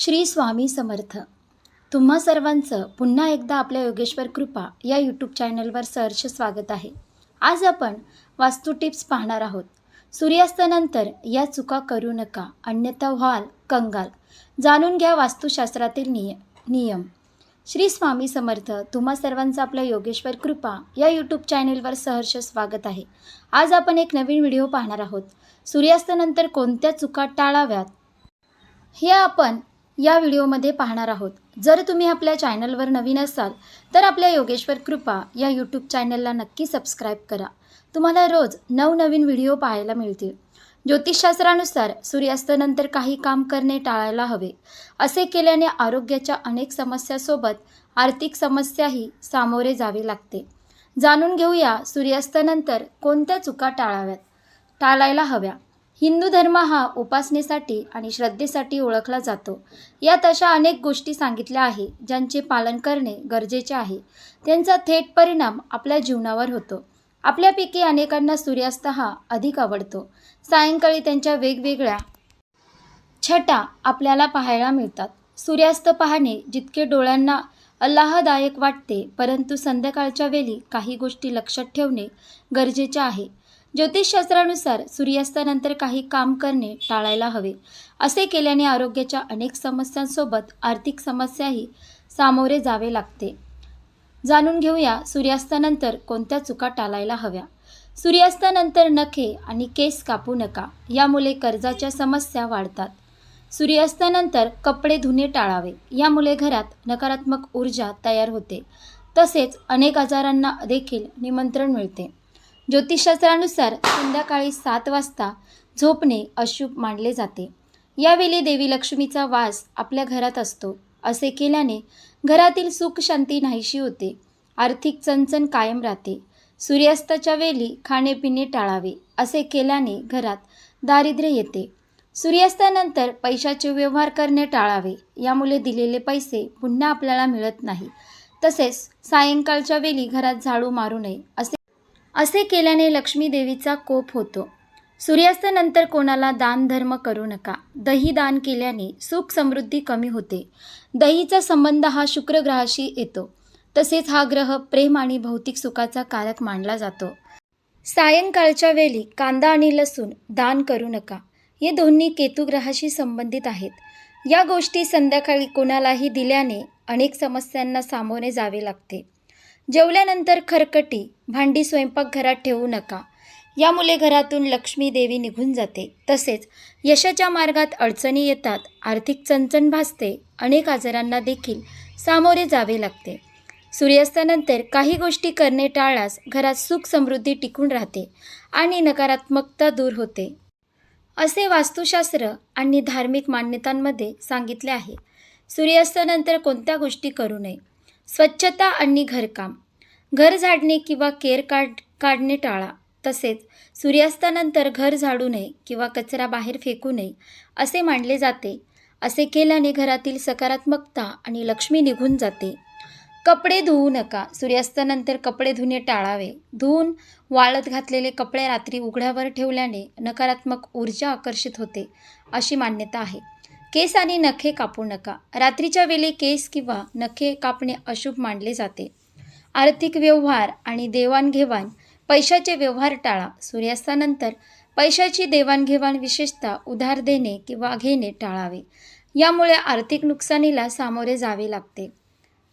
श्री स्वामी समर्थ. तुम्हा सर्वांचं पुन्हा एकदा आपल्या योगेश्वर कृपा या यूट्यूब चॅनलवर सहर्ष स्वागत आहे. आज आपण वास्तू टिप्स पाहणार आहोत. सूर्यास्तानंतर या चुका करू नका अन्यथा व्हाल कंगाल. जाणून घ्या वास्तुशास्त्रातील निय नियम. श्री स्वामी समर्थ तुम्हा सर्वांचं आपल्या योगेश्वर कृपा या यूट्यूब चॅनेलवर सहर्ष स्वागत आहे. आज आपण एक नवीन व्हिडिओ पाहणार आहोत. सूर्यास्तानंतर कोणत्या चुका टाळाव्यात? हे आपण या व्हिडिओमध्ये पाहणार आहोत. जर तुम्ही आपल्या चॅनलवर नवीन असाल तर आपल्या योगेश्वर कृपा या यूट्यूब चॅनलला नक्की सबस्क्राईब करा. तुम्हाला रोज नवनवीन व्हिडिओ पाहायला मिळतील. ज्योतिषशास्त्रानुसार सूर्यास्तानंतर काही काम करणे टाळायला हवे. असे केल्याने आरोग्याच्या अनेक समस्यासोबत आर्थिक समस्याही सामोरे जावे लागते. जाणून घेऊया सूर्यास्तानंतर कोणत्या चुका टाळाव्यात टाळायला हव्या. हिंदू धर्म हा उपासनेसाठी आणि श्रद्धेसाठी ओळखला जातो. यात अशा अनेक गोष्टी सांगितल्या आहे ज्यांचे पालन करणे गरजेचे आहे. त्यांचा थेट परिणाम आपल्या जीवनावर होतो. आपल्यापैकी अनेकांना सूर्यास्त हा अधिक आवडतो. सायंकाळी त्यांच्या वेगवेगळ्या छटा आपल्याला पाहायला मिळतात. सूर्यास्त पाहणे जितके डोळ्यांना अल्लाहदायक वाटते परंतु संध्याकाळच्या वेळी काही गोष्टी लक्षात ठेवणे गरजेचे आहे. ज्योतिषशास्त्रानुसार सूर्यास्तानंतर काही काम करणे टाळायला हवे. असे केल्याने आरोग्याच्या अनेक समस्यांसोबत आर्थिक समस्याही सामोरे जावे लागते. जाणून घेऊया सूर्यास्तानंतर कोणत्या चुका टाळायला हव्या. सूर्यास्तानंतर नखे आणि केस कापू नका यामुळे कर्जाच्या समस्या वाढतात. सूर्यास्तानंतर कपडे धुणे टाळावे यामुळे घरात नकारात्मक ऊर्जा तयार होते. तसेच अनेक आजारांना देखील निमंत्रण मिळते. ज्योतिषशास्त्रानुसार संध्याकाळी सात वाजता झोपणे अशुभ मानले जाते. यावेळी देवी लक्ष्मीचा वास आपल्या घरात असतो असे केल्याने घरातील सुख शांती नाहीशी होते. आर्थिक चणचण कायम राहते. सूर्यास्ताच्या वेळी खाणेपिणे टाळावे असे केल्याने घरात दारिद्र्य येते. सूर्यास्तानंतर पैशाचे व्यवहार करणे टाळावे यामुळे दिलेले पैसे पुन्हा आपल्याला मिळत नाही. तसेच सायंकाळच्या वेळी घरात झाडू मारू नये असे असे केल्याने लक्ष्मी देवीचा कोप होतो. सूर्यास्तानंतर कोणाला दानधर्म करू नका. दही दान केल्याने सुख समृद्धी कमी होते. दहीचा संबंध हा शुक्रग्रहाशी येतो. तसेच हा ग्रह प्रेम आणि भौतिक सुखाचा कारक मानला जातो. सायंकाळच्या वेळी कांदा आणि लसूण दान करू नका. हे दोन्ही केतुग्रहाशी संबंधित आहेत. या गोष्टी संध्याकाळी कोणालाही दिल्याने अनेक समस्यांना सामोरे जावे लागते. जेवल्यानंतर खरकटी भांडी स्वयंपाकघरात ठेवू नका. यामुळे घरातून लक्ष्मी देवी निघून जाते. तसेच यशाच्या मार्गात अडचणी येतात आर्थिक चणचण भासते अनेक आजारांना देखील सामोरे जावे लागते. सूर्यास्तानंतर काही गोष्टी करणे टाळल्यास घरात सुख समृद्धी टिकून राहते आणि नकारात्मकता दूर होते. असे वास्तुशास्त्र आणि धार्मिक मान्यतांमध्ये सांगितले आहे. सूर्यास्तानंतर कोणत्या गोष्टी करू नये? स्वच्छता आणि घरकाम. घर झाडणे किंवा केर काढ काढणे टाळा. तसेच सूर्यास्तानंतर घर झाडू नये किंवा कचरा बाहेर फेकू नये असे मानले जाते. असे केल्याने घरातील सकारात्मकता आणि लक्ष्मी निघून जाते. कपडे धुवू नका. सूर्यास्तानंतर कपडे धुणे टाळावे. धुवून वाळत घातलेले कपडे रात्री उघड्यावर ठेवल्याने नकारात्मक ऊर्जा आकर्षित होते अशी मान्यता आहे. केस आणि नखे कापू नका. रात्रीच्या वेळी केस किंवा नखे कापणे अशुभ मानले जाते. आर्थिक व्यवहार आणि देवाणघेवाण पैशाचे व्यवहार टाळा. सूर्यास्तानंतर पैशाची देवाणघेवाण विशेषतः उधार देणे किंवा घेणे टाळावे. यामुळे आर्थिक नुकसानीला सामोरे जावे लागते.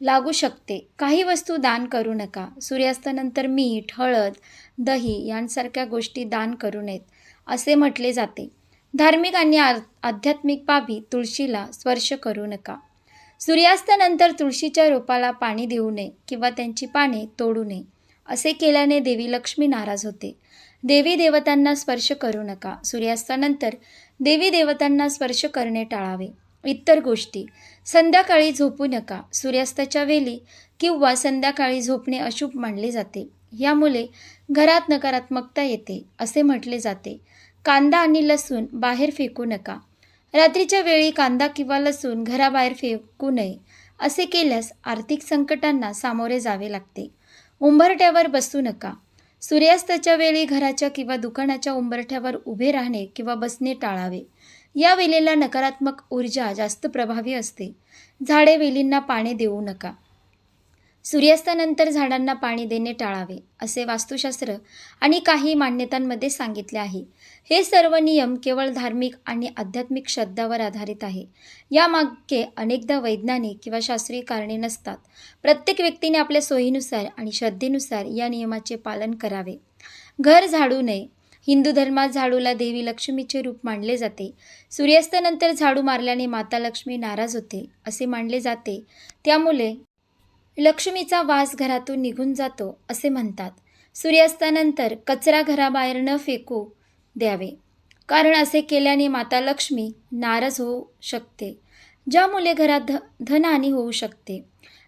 लागू शकते. काही वस्तू दान करू नका. सूर्यास्तानंतर मीठ हळद दही यांसारख्या गोष्टी दान करू नयेत असे म्हटले जाते. धार्मिक आणि आ आध्यात्मिक बाबी तुळशीला स्पर्श करू नका. सूर्यास्तानंतर तुळशीच्या रोपाला पाणी देऊ नये किंवा त्यांची पाने तोडू नये असे केल्याने देवी लक्ष्मी नाराज होते. देवी देवतांना स्पर्श करू नका. सूर्यास्तानंतर देवी देवतांना स्पर्श करणे टाळावे. इतर गोष्टी. संध्याकाळी झोपू नका. सूर्यास्ताच्या वेळी किंवा संध्याकाळी झोपणे अशुभ मानले जाते. यामुळे घरात नकारात्मकता येते असे म्हटले जाते. कांदा आणि लसूण बाहेर फेकू नका. रात्रीच्या वेळी कांदा किंवा लसूण घराबाहेर फेकू नये असे केल्यास आर्थिक संकटांना सामोरे जावे लागते. उंबरठ्यावर बसू नका. सूर्यास्ताच्या वेळी घराच्या किंवा दुकानाच्या उंबरठ्यावर उभे राहणे किंवा बसणे टाळावे. या वेलीला नकारात्मक ऊर्जा जास्त प्रभावी असते. झाडे वेलींना पाणी देऊ नका. सूर्यास्तानंतर झाडांना पाणी देणे टाळावे असे वास्तुशास्त्र आणि काही मान्यतांमध्ये सांगितले आहे. हे सर्व नियम केवळ धार्मिक आणि आध्यात्मिक श्रद्धावर आधारित आहे. यामागे अनेकदा वैज्ञानिक किंवा शास्त्रीय कारणे नसतात. प्रत्येक व्यक्तीने आपल्या सोयीनुसार आणि श्रद्धेनुसार या नियमाचे पालन करावे. घर झाडू नये. हिंदू धर्मात झाडूला देवी लक्ष्मीचे रूप मानले जाते. सूर्यास्तानंतर झाडू मारल्याने माता लक्ष्मी नाराज होते असे मानले जाते. त्यामुळे लक्ष्मीचा वास घरातून निघून जातो असे म्हणतात. सूर्यास्तानंतर कचरा घराबाहेर न फेकू द्यावे. कारण असे केल्याने माता लक्ष्मी नाराज होऊ शकते ज्यामुळे घरात ध धनहानी होऊ शकते.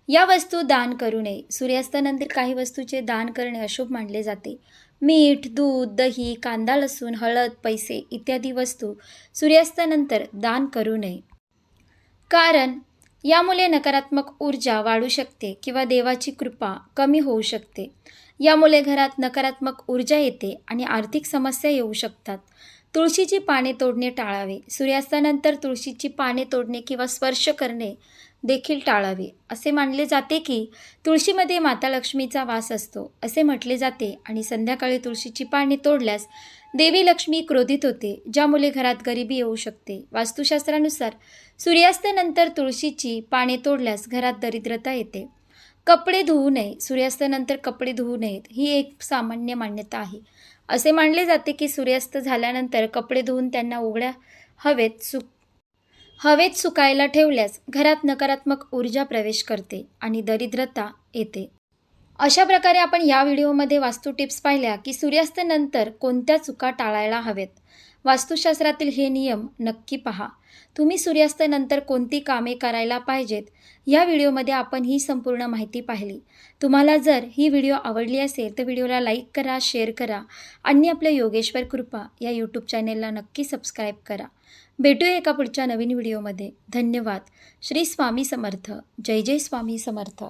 या वस्तू दान करू नये. सूर्यास्तानंतर काही वस्तूचे दान करणे अशुभ मानले जाते. मीठ दूध दही कांदा लसूण हळद पैसे इत्यादी वस्तू सूर्यास्तानंतर दान करू नये. कारण यामुळे नकारात्मक ऊर्जा वाढू शकते किंवा देवाची कृपा कमी होऊ शकते. यामुळे घरात नकारात्मक ऊर्जा येते आणि आर्थिक समस्या येऊ शकतात. तुळशीची पाने तोडणे टाळावे. सूर्यास्तानंतर तुळशीची पाने तोडणे किंवा स्पर्श करणे देखील टाळावे. असे मानले जाते की तुळशीमध्ये माता लक्ष्मीचा वास असतो असे म्हटले जाते आणि संध्याकाळी तुळशीची पाने तोडल्यास देवी लक्ष्मी क्रोधित होते ज्यामुळे घरात गरिबी येऊ शकते. वास्तुशास्त्रानुसार सूर्यास्तानंतर तुळशीची पाने तोडल्यास घरात दरिद्रता येते. कपडे धुवू नये. सूर्यास्तानंतर कपडे धुवू नयेत. ही एक सामान्य मान्यता आहे. असे मानले जाते की सूर्यास्त झाल्यानंतर कपडे धुवून त्यांना उघड्या हवेत सुक हवेत सुकायला ठेवल्यास घरात नकारात्मक ऊर्जा प्रवेश करते आणि दरिद्रता येते. अशा प्रकारे आपण या व्हिडिओमध्ये वास्तू टिप्स पाहिल्या की सूर्यास्तानंतर कोणत्या चुका टाळायला हवेत? वास्तुशास्त्रातील हे नियम नक्की पहा. तुम्ही सूर्यास्तानंतर कोणती कामे करायला पाहिजेत? या व्हिडिओमध्ये आपण ही संपूर्ण माहिती पाहिली. तुम्हाला जर ही व्हिडिओ आवडली असेल तर व्हिडिओला लाईक करा शेअर करा आणि आपल्या योगेश्वर कृपा या यूट्यूब चॅनेलला नक्की सबस्क्राईब करा. भेटूया एका पुढच्या नवीन व्हिडिओमध्ये. धन्यवाद. श्री स्वामी समर्थ. जय जय स्वामी समर्थ.